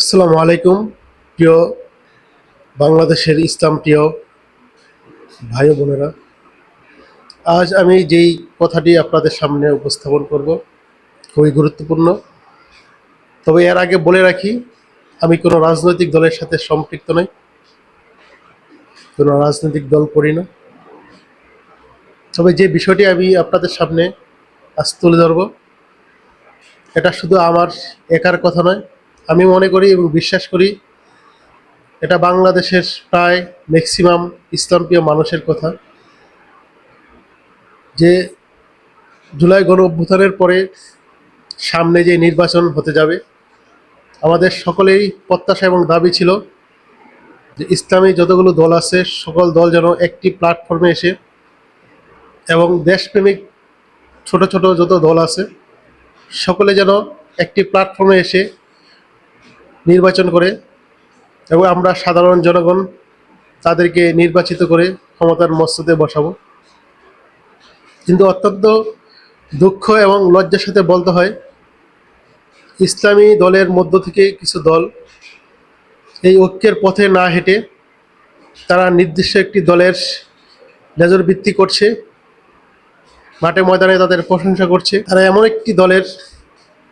আসসালামু আলাইকুম, প্রিয় বাংলাদেশের ইসলাম প্রিয় ভাই বোনেরা। আজ আমি যেই কথাটি আপনাদের সামনে উপস্থাপন করব, খুবই গুরুত্বপূর্ণ। তবে এর আগে বলে রাখি, আমি কোনো রাজনৈতিক দলের সাথে সম্পৃক্ত নই। কোনো রাজনৈতিক দল করি না। তবে যে বিষয়টি আমি আপনাদের সামনে আজ তুলে ধরব, এটা শুধু আমার একার কথা নয় আমি মনে করি এবং বিশ্বাস করি, এটা বাংলাদেশের প্রায় ম্যাক্সিমাম ইসলামপ্রিয় মানুষের কথা, যে জুলাই গণ অভ্যুত্থানের পরে সামনে যে নির্বাচন হতে যাবে, আমাদের সকলেই প্রত্যাশা এবং দাবি ছিল যে ইসলামী যতগুলো দল আছে, সকল দল যেন একটি প্ল্যাটফর্মে এসে এবং দেশপ্রেমিক ছোট ছোট যত দল আছে, সকলে যেন একটি প্ল্যাটফর্মে এসে নির্বাচন করে এবং আমরা সাধারণ জনগণ তাদেরকে নির্বাচিত করে ক্ষমতার মস্ততে বসাবো। কিন্তু অত্যন্ত দুঃখ এবং লজ্জার সাথে বলতে হয়, ইসলামী দলের মধ্য থেকে কিছু দল এই ঐক্যের পথে না হেঁটে তারা নির্দিষ্ট একটি দলের লেজর ভিত্তি করছে, মাঠে ময়দানে তাদের প্রশংসা করছে, তারা এমন একটি দলের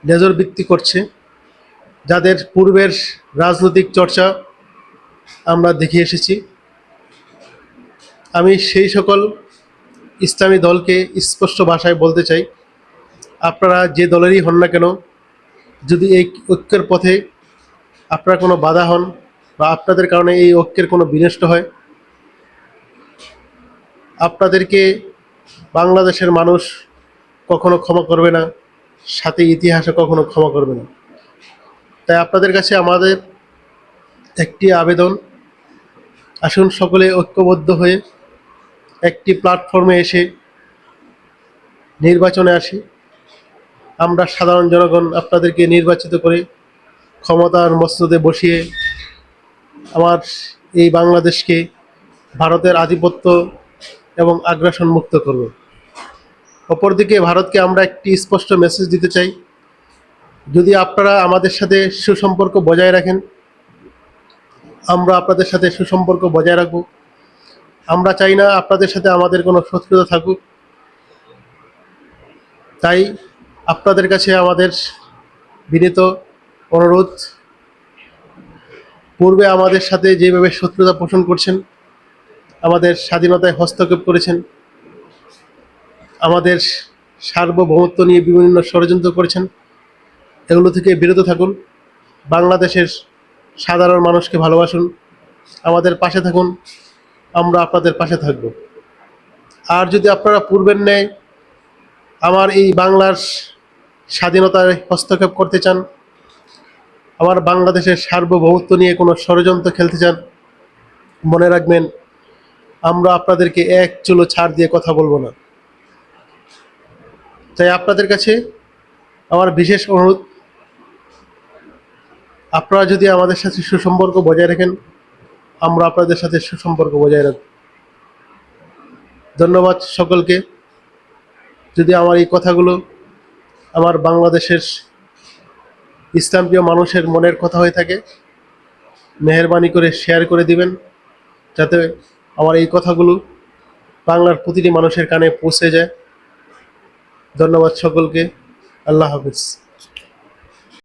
লেজর ভিত্তি করছে। যাদের পূর্বের রাজনৈতিক চর্চা আমরা দেখে এসেছি। আমি সেই সকল ইসলামী দলকে স্পষ্ট ভাষায় বলতে চাই, আপনারা যে দলেরই হন না কেন, যদি এই ঐক্যের পথে আপনারা কোনো বাধা হন বা আপনাদের কারণে এই ঐক্যের কোনো বিনষ্ট হয়, আপনাদেরকে বাংলাদেশের মানুষ কখনো ক্ষমা করবে না, সাথে ইতিহাসও কখনো ক্ষমা করবে না। তাই আপনাদের কাছে আমাদের একটি আবেদন। আসুন সকলে ঐক্যবদ্ধ হয়ে একটি প্ল্যাটফর্মে এসে নির্বাচনে আসি। আমরা সাধারণ জনগণ আপনাদেরকে নির্বাচিত করে ক্ষমতার মসনদে বসিয়ে আমার এই বাংলাদেশকে ভারতের আধিপত্য এবং আগ্রাসন মুক্ত করব। অপরদিকে ভারতকে আমরা একটি স্পষ্ট মেসেজ দিতে চাই। যদি আপনারা আমাদের সাথে সুসম্পর্ক বজায় রাখেন, আমরা আপনাদের সাথে সুসম্পর্ক বজায় রাখব। আমরা চাই না আপনাদের সাথে আমাদের কোনো শত্রুতা থাকুক। তাই আপনাদের কাছে আমাদের বিনীত অনুরোধ, পূর্বে আমাদের সাথে যেভাবে শত্রুতা পোষণ করছেন, আমাদের স্বাধীনতায় হস্তক্ষেপ করেছেন, আমাদের সার্বভৌমত্ব নিয়ে বিভিন্ন ষড়যন্ত্র করেছেন এগুলো থেকে বিরত থাকুন। বাংলাদেশের সাধারণ মানুষকে ভালোবাসুন। আমাদের পাশে থাকুন। আমরা আপনাদের পাশে থাকব। আর যদি আপনারা পূর্বের ন্যায় আমার এই বাংলার স্বাধীনতায় হস্তক্ষেপ করতে চান, আমার বাংলাদেশের সার্বভৌমত্ব নিয়ে কোনো ষড়যন্ত্র খেলতে চান, মনে রাখবেন, আমরা আপনাদেরকে এক চুলো ছাড় দিয়ে কথা বলব না। তাই আপনাদের কাছে আমার বিশেষ অনুরোধ আপনারা যদি আমাদের সাথে সুসম্পর্ক বজায় রাখেন, আমরা আপনাদের সাথে সুসম্পর্ক বজায় রাখব। ধন্যবাদ সকলকে। যদি আমার এই কথাগুলো আমার বাংলাদেশের ইসলামপ্রিয় মানুষের মনের কথা হয়ে থাকে, মেহরবানি করে শেয়ার করে দিবেন, যাতে আমার এই কথাগুলো বাংলার প্রতিটি মানুষের কানে পৌঁছে যায়। ধন্যবাদ সকলকে। আল্লাহ হাফিজ।